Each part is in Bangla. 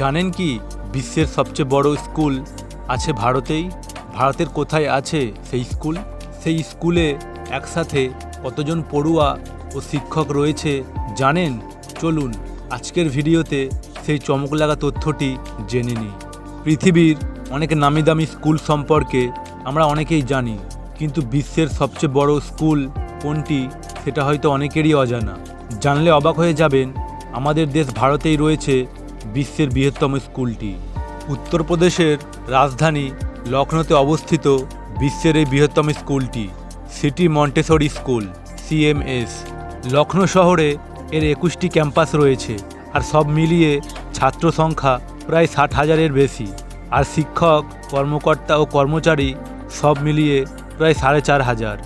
জানেন কি বিশ্বের সবচেয়ে বড় স্কুল আছে ভারতেই? ভারতের কোথায় আছে সেই স্কুল? সেই স্কুলে একসাথে কতজন পড়ুয়া ও শিক্ষক রয়েছে জানেন? চলুন আজকের ভিডিওতে সেই চমক লাগা তথ্যটি জেনে নিই। পৃথিবীর অনেক নামি দামি স্কুল সম্পর্কে আমরা অনেকেই জানি, কিন্তু বিশ্বের সবচেয়ে বড় স্কুল কোনটি সেটা হয়তো অনেকেরই অজানা। জানলে অবাক হয়ে যাবেন, আমাদের দেশ ভারতেই রয়েছে বিশ্বের বৃহত্তম স্কুলটি। উত্তরপ্রদেশের রাজধানী লখনৌতে অবস্থিত বিশ্বের এই বৃহত্তম স্কুলটি, city Montessori school, CMS. Lucknow শহরে এর একুশটি ক্যাম্পাস রয়েছে আর সব মিলিয়ে ছাত্র সংখ্যা প্রায় ষাট হাজারের বেশি। আর শিক্ষক, কর্মকর্তা ও কর্মচারী সব মিলিয়ে প্রায় সাড়ে চার হাজার।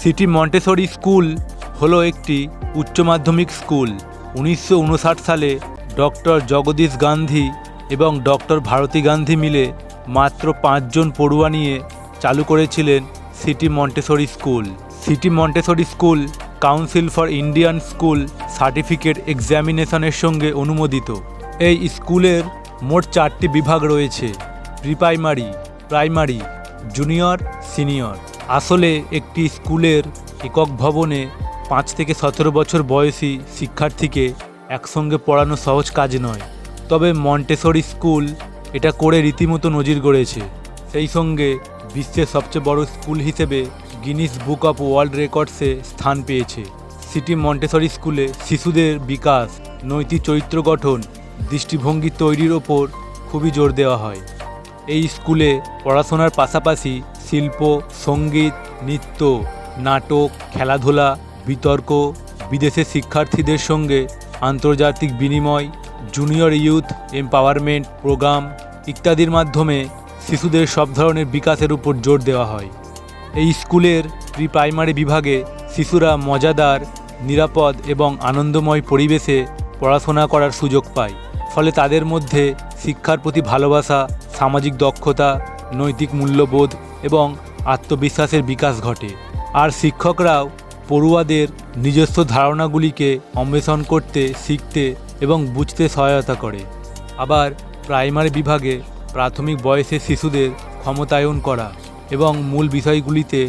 সিটি মন্টেসরি স্কুল হলো একটি উচ্চ মাধ্যমিক স্কুল। উনিশশো উনষাট সালে ডক্টর জগদীশ গান্ধী এবং ডক্টর ভারতী গান্ধী মিলে মাত্র পাঁচজন পড়ুয়া নিয়ে চালু করেছিলেন city Montessori school. City Montessori school council for Indian school certificate এক্সামিনেশনের সঙ্গে অনুমোদিত। এই স্কুলের মোট চারটি বিভাগ রয়েছে pre primary primary, junior, senior. আসলে একটি স্কুলের একক ভবনে পাঁচ থেকে সতেরো বছর বয়সী শিক্ষার্থীকে একসঙ্গে পড়ানো সহজ কাজ নয়। তবে মন্টেসরি স্কুল এটা করে রীতিমতো নজির গড়েছে। সেই সঙ্গে বিশ্বের সবচেয়ে বড় স্কুল হিসেবে গিনিস বুক অফ ওয়ার্ল্ড রেকর্ডসে স্থান পেয়েছে। সিটি মন্টেসরি স্কুলে শিশুদের বিকাশ, নৈতিক চরিত্র গঠন, দৃষ্টিভঙ্গি তৈরির ওপর খুবই জোর দেওয়া হয়। এই স্কুলে পড়াশোনার পাশাপাশি শিল্প, সংগীত, নৃত্য, নাটক, খেলাধুলা, বিতর্ক, বিদেশের শিক্ষার্থীদের সঙ্গে আন্তর্জাতিক বিনিময় জুনিয়র ইউথ এম্পাওয়ারমেন্ট প্রোগ্রাম ইত্যাদির মাধ্যমে শিশুদের সব ধরনের বিকাশের উপর জোর দেওয়া হয়। এই স্কুলের প্রি প্রাইমারি বিভাগে শিশুরা মজাদার, নিরাপদ এবং আনন্দময় পরিবেশে পড়াশোনা করার সুযোগ পায়। ফলে তাদের মধ্যে শিক্ষার প্রতি ভালোবাসা, সামাজিক দক্ষতা, নৈতিক মূল্যবোধ এবং আত্মবিশ্বাসের বিকাশ ঘটে। আর শিক্ষকরাও পড়ুয়াদের নিজস্ব ধারণাগুলিকে অন্বেষণ করতে, শিখতে এবং বুঝতে সহায়তা করে। আবার প্রাইমারি বিভাগে প্রাথমিক বয়সের শিশুদের ক্ষমতায়ন করা এবং মূল বিষয়গুলিতে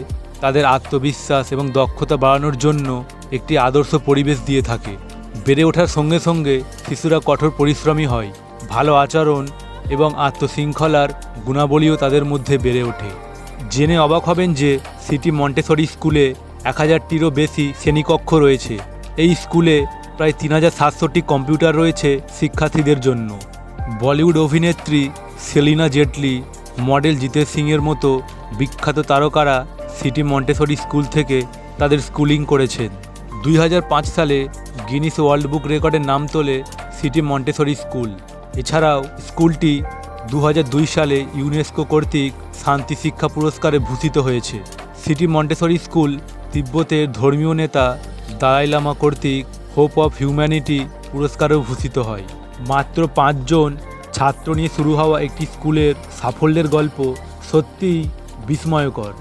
তাদের আত্মবিশ্বাস এবং দক্ষতা বাড়ানোর জন্য একটি আদর্শ পরিবেশ দিয়ে থাকে। বেড়ে ওঠার সঙ্গে সঙ্গে শিশুরা কঠোর পরিশ্রমী হয়, ভালো আচরণ এবং আত্মশৃঙ্খলার গুণাবলীও তাদের মধ্যে বেড়ে ওঠে। জেনে অবাক হবেন যে সিটি মন্টেসরি স্কুলে এক হাজারটিরও বেশি শ্রেণীকক্ষ রয়েছে। এই স্কুলে প্রায় তিন হাজার সাতশোটি কম্পিউটার রয়েছে শিক্ষার্থীদের জন্য। বলিউড অভিনেত্রী সেলিনা জেটলি, মডেল জিতেশ সিংয়ের মতো বিখ্যাত তারকারা সিটি মন্টেসরি স্কুল থেকে তাদের স্কুলিং করেছেন। দুই হাজার পাঁচ সালে গিনিস ওয়ার্ল্ড বুক রেকর্ডের নাম তোলে সিটি মন্টেসরি স্কুল। এছাড়াও স্কুলটি দু হাজার দুই সালে ইউনেস্কো কর্তৃক শান্তি শিক্ষা পুরস্কারে ভূষিত হয়েছে। সিটি মন্টেসরি স্কুল তিব্বতের ধর্মীয় নেতা দালাই লামা কর্তৃক হোপ অফ হিউম্যানিটি পুরস্কারেও ভূষিত হয়। মাত্র পাঁচজন ছাত্র নিয়ে শুরু হওয়া একটি স্কুলের সাফল্যের গল্প সত্যিই বিস্ময়কর।